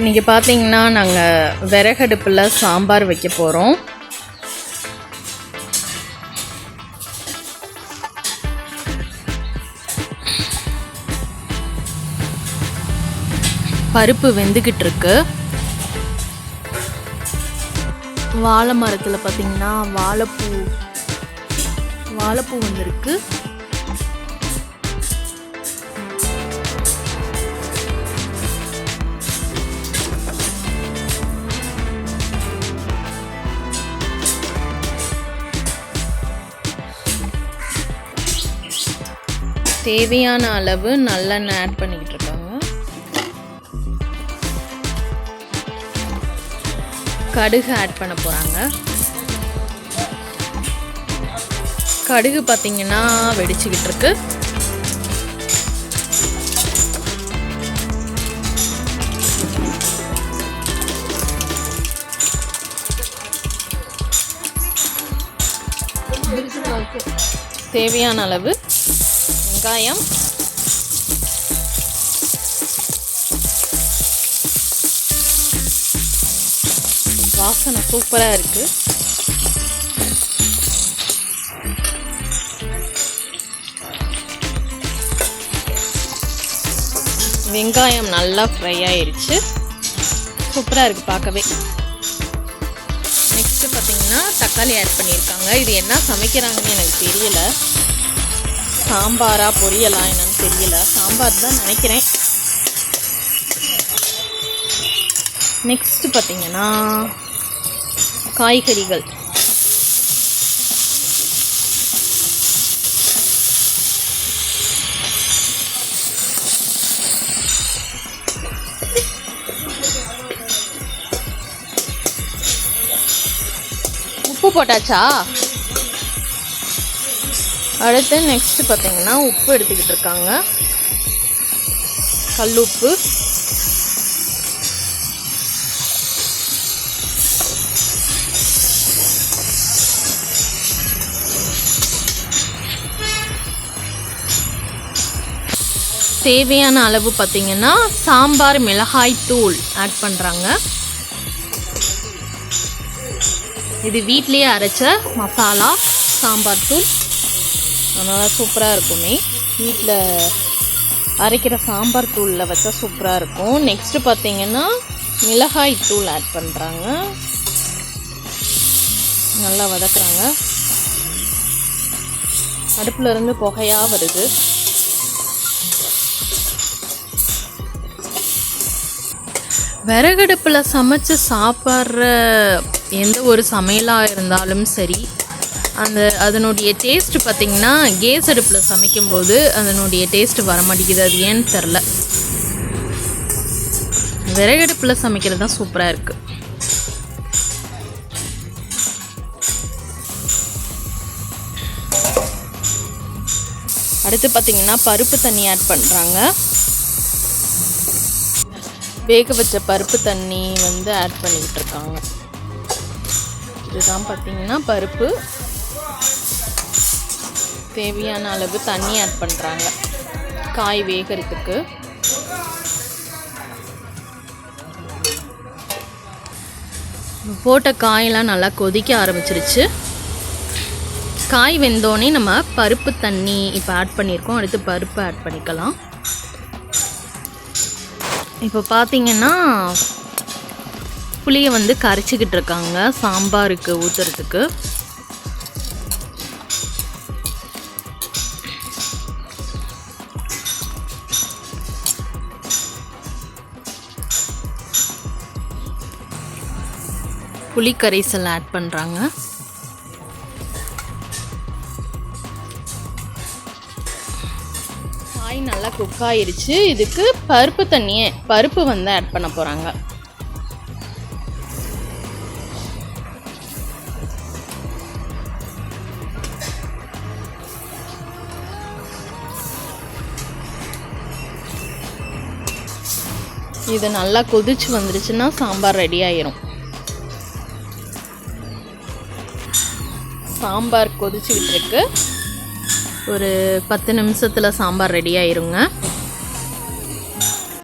இன்றைக்கி பார்த்தீங்கன்னா நாங்கள் விறகடுப்பில் சாம்பார் வைக்க போகிறோம் பருப்பு வெந்துக்கிட்டு இருக்கு. வாழை மரத்தில் பார்த்தீங்கன்னா வாழைப்பூ வாழைப்பூ வந்திருக்கு. தேவையான அளவு நல்லெண்ணெய் ஆட் பண்ணிக்கிட்டு இருக்காங்க கடுகு ஆட் பண்ண போகிறாங்க கடுகு பார்த்தீங்கன்னா வெடிச்சுக்கிட்டு இருக்கு. தேவையான அளவு வெங்காயம். வாசனை சூப்பராக இருக்குது வெங்காயம் நல்லா ஃப்ரை ஆயிருச்சு. சூப்பராக இருக்குது பார்க்கவே. நெக்ஸ்ட்டு பார்த்தீங்கன்னா தக்காளி ஆட் பண்ணியிருக்காங்க. இது என்ன சமைக்கிறாங்கன்னு எனக்கு தெரியல. சாம்பாரா பொரியலா என்னன்னு தெரியல. சாம்பார் தான் நினைக்கிறேன். நெக்ஸ்ட் பார்த்தீங்கன்னா காய்கறிகள். உப்பு போட்டாச்சா? அடுத்து நெக்ஸ்ட்டு பார்த்தீங்கன்னா உப்பு எடுத்துக்கிட்டு இருக்காங்க. கல்லுப்பு தேவையான அளவு பார்த்தீங்கன்னா சாம்பார் மிளகாய் தூள் ஆட் பண்ணுறாங்க இது வீட்லேயே அரைச்ச மசாலா சாம்பார் தூள். அதனால் சூப்பராக இருக்குமே. வீட்டில் அரைக்கிற சாம்பார் தூளில் வச்சா சூப்பராக இருக்கும். நெக்ஸ்ட்டு பார்த்தீங்கன்னா மிளகாய் தூள் ஆட் பண்ணுறாங்க நல்லா வதக்குறாங்க. அடுப்பில் இருந்து புகையாக வருது. விறகடுப்பில் சமைச்சு சாப்பிட்ற எந்த ஒரு சமையலாக இருந்தாலும் சரி அந்த அதனுடைய டேஸ்ட் பார்த்திங்கன்னா கேஸ் அடுப்பில் சமைக்கும்போது அதனுடைய டேஸ்ட் வர மாட்டேங்குது அது ஏன்னு தெரில விறகடுப்பில் சமைக்கிறது தான் சூப்பராக இருக்குது அடுத்து பார்த்திங்கன்னா பருப்பு தண்ணி ஆட் பண்ணுறாங்க வேக வச்ச பருப்பு தண்ணி வந்து ஆட் பண்ணிக்கிட்டு இருக்காங்க. இதுதான் பார்த்திங்கன்னா பருப்பு. தேவையான அளவு தண்ணி ஆட் பண்ணுறாங்க காய் வேகிறதுக்கு. போட்ட காயெல்லாம் நல்லா கொதிக்க ஆரம்பிச்சிருச்சு. காய் வெந்தோடனே நம்ம பருப்பு தண்ணி இப்போ ஆட் பண்ணியிருக்கோம் அடுத்து பருப்பு ஆட் பண்ணிக்கலாம். இப்போ பார்த்தீங்கன்னா புளியை வந்து கரைச்சிக்கிட்டு இருக்காங்க. சாம்பாருக்கு ஊற்றுறதுக்கு புளி கரைசல் ஆட் பண்ணுறாங்க காய் நல்லா குக் ஆயிடுச்சு இதுக்கு பருப்பு தண்ணியே பருப்பு வந்து ஆட் பண்ண போகிறாங்க இது நல்லா கொதிச்சு வந்துருச்சுன்னா சாம்பார் ரெடி ஆயிரும். சாம்பார் கொதிச்சு விட்டுருக்கு ஒரு பத்து நிமிஷத்தில் சாம்பார் ரெடி ஆயிருங்க.